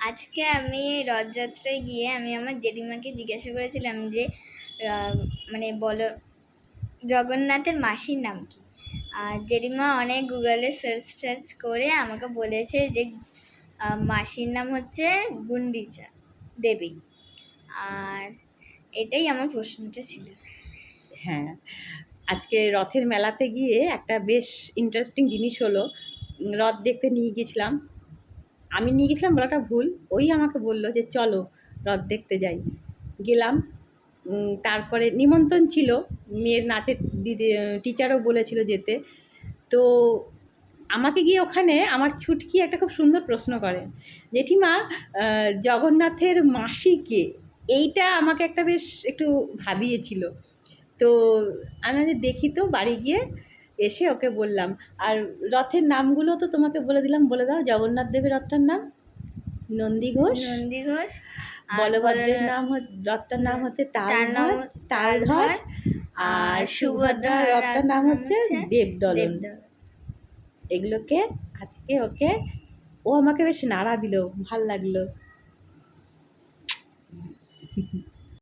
আজকে আমি রথযাত্রায় গিয়ে আমি আমার জেঠিমাকে জিজ্ঞাসা করেছিলাম যে মানে বলো, জগন্নাথের মাসির নাম কি? আর জেঠিমা অনেক গুগলে সার্চ টার্চ করে আমাকে বলেছে যে মাসির নাম হচ্ছে গুন্ডিচা দেবী। আর এটাই আমার প্রশ্নটা ছিল। হ্যাঁ আজকে রথের মেলাতে গিয়ে একটা বেশ ইন্টারেস্টিং জিনিস হলো, রথ দেখতে নিয়ে গিয়েছিলাম। আমি নিয়ে গেছিলাম, বলাটা ভুল। ওই আমাকে বলল যে, চলো, রথ দেখতে যাই। গেলাম। তারপরে নিমন্ত্রণ ছিল। মেয়ের নাচের দিদি টিচারও বলেছিল যেতে। তো আমাকে গিয়ে ওখানে আমার ছুটকি একটা খুব সুন্দর প্রশ্ন করে। জেঠিমা জগন্নাথের মাসি কে এইটা আমাকে একটা বেশ একটু ভাবিয়েছিল। তো আমি দেখি তো বাড়ি গিয়ে। এসে ওকে বললাম। আর রথের নামগুলো তো তোমাকে বলে দিলাম বলে দাও। জগন্নাথ দেবের রথটার নাম? নন্দী ঘোষ? নন্দী ঘোষ। বলভদ্রের নাম রথটার নাম হচ্ছে তালধ্বজ তালধ্বজ আর সুভদ্রা রথটার নাম হচ্ছে দেবদলন। এগুলোকে আজকে ওকে ও আমাকে বেশ নাড়া দিল ভালো লাগল।